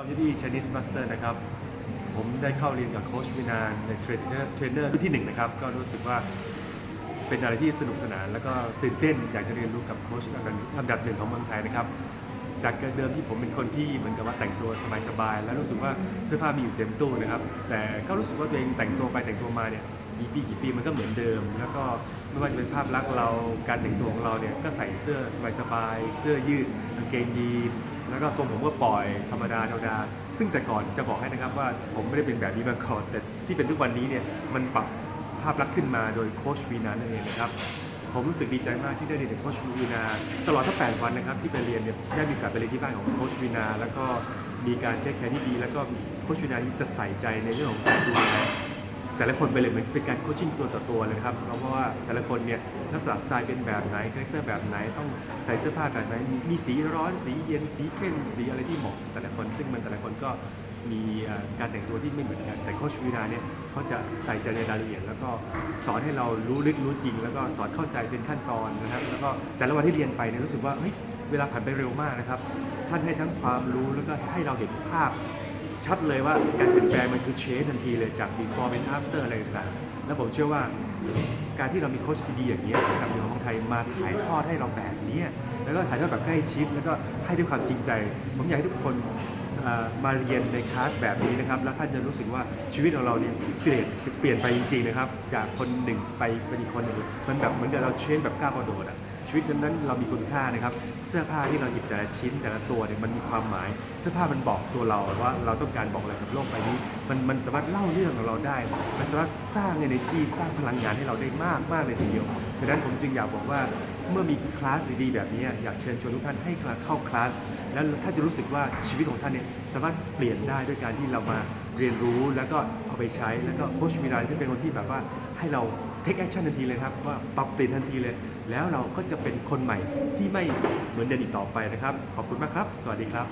เราอยู่ที่ Chinese Master นะครับ ผมได้เข้าเรียนกับโค้ชวินานในเทรนเนอร์เทรนเนอร์รุ่นที่หนึ่งนะครับ ก็รู้สึกว่าเป็นอะไรที่สนุกสนาน แล้วก็ตื่นเต้นอยากจะเรียนรู้กับโค้ชอันดับอันดับหนึ่งของเมืองไทยนะครับ จากเดิมที่ผมเป็นคนที่เหมือนกับว่าแต่งตัวสบายๆ แล้วรู้สึกว่าเสื้อผ้ามีอยู่เต็มตู้นะครับ แต่ก็รู้สึกว่าตัวเองแต่งตัวไปแต่งตัวมาเนี่ย กี่ปีกี่ปีมันก็เหมือนเดิม แล้วก็ไม่ว่าจะเป็นภาพลักษณ์เราการแต่งตัวของเราเนี่ยก็ใส่เสื้อสบายๆเสื้อยืดกางเกงยีนแล้วก็ทรงผมก็ปล่อยธรรมดาธรรมดา ซึ่งแต่ก่อนจะบอกให้นะครับว่าผมไม่ได้เป็นแบบนี้มาก่อนแต่ที่เป็นทุกวันนี้เนี่ยมันปรับภาพลักษณ์ขึ้นมาโดยโคชวีนานั่นเองนะครับผมรู้สึกดีใจมากที่ได้เรียนกับโคชวีนา ตลอดทั้ง8วันนะครับที่ไปเรียนเนี่ยได้มีโอกาสไปเรียนที่บ้านของโคชวีนา แล้วก็มีการเทคแคร์ที่ดี แล้วก็โคชวีนาจะใส่ใจในเรื่องของการดูแล แต่ละคนไปเลยเหมือนเป็นการโคชชิ่งตัวต่อตัวเลยครับเพราะว่าแต่ละคนเนี่ยลักษณะสไตล์เป็นแบบไหนคาแรคเตอร์แบบไหนต้องใส่เสื้อผ้าแบบไหนมีสีร้อนสีเย็นสีเข้มสีอะไรที่เหมาะแต่ละคนซึ่งมันแต่ละคนก็มีการแต่งตัวที่ไม่เหมือนกัน แต่โคชวีนาเนี่ยเขาจะใส่ใจในรายละเอียด แล้วก็สอนให้เรารู้ลึกรู้จริง แล้วก็สอนเข้าใจเป็นขั้นตอนนะครับ แล้วก็แต่ละวันที่เรียนไปเนี่ยรู้สึกว่าเฮ้ยเวลาผ่านไปเร็วมากนะครับ ท่านให้ทั้งความรู้แล้วก็ให้เราเห็นภาพ ชัดเลยว่าการเปลี่ยนแปลงมันคือเชนทันทีเลยจาก before เป็น after อะไรต่างๆ แล้วผมเชื่อว่าการที่เรามีโค้ชที่ดีอย่างนี้ยนะครับอยู่ของไทยมาถ่ายทอดให้เราแบบนี้แล้วก็ถ่ายทอดแบบใกล้ชิดแล้วก็ให้ด้วยความจริงใจ ผมอยากให้ทุกคนมาเรียนในคลาสแบบนี้นะครับ แล้วท่านจะรู้สึกว่าชีวิตของเราเนี่ยเปลี่ยนเปลี่ยนไปจริงๆนะครับ จากคนหนึ่งไปเป็นอีกคนหนึ่งมันแบบเหมือนกับเราเชนแบบก้าวกระโดดอะ ชีวิตนั้นเรามีคุณค่านะครับ เสื้อผ้าที่เราหยิบแต่ละชิ้นแต่ละตัวเนี่ยมันมีความหมาย เสื้อผ้ามันบอกตัวเราว่าเราต้องการบอกอะไรกับโลกใบนี้ มันมันสามารถเล่าเรื่องของเราได้ มันสามารถสร้าง energy สร้างพลังงานให้เราได้มากมากเลยทีเดียวดังนั้นผมจึงอยากบอกว่าเมื่อมีคลาสดีๆแบบนี้อยากเชิญชวนทุกท่านให้เข้าคลาส แล้วท่านจะรู้สึกว่าชีวิตของท่านเนี่ยสามารถเปลี่ยนได้ด้วยการที่เรามาเรียนรู้แล้วก็เอาไปใช้แล้วก็โค้ชมีรายที่เป็นคนที่แบบว่าให้เรา เทคแอคชั่นทันทีเลยครับว่าปรับเปลี่ยนทันทีเลย แล้วเราก็จะเป็นคนใหม่ที่ไม่เหมือนเดิมอีกต่อไปนะครับ ขอบคุณมากครับ สวัสดีครับ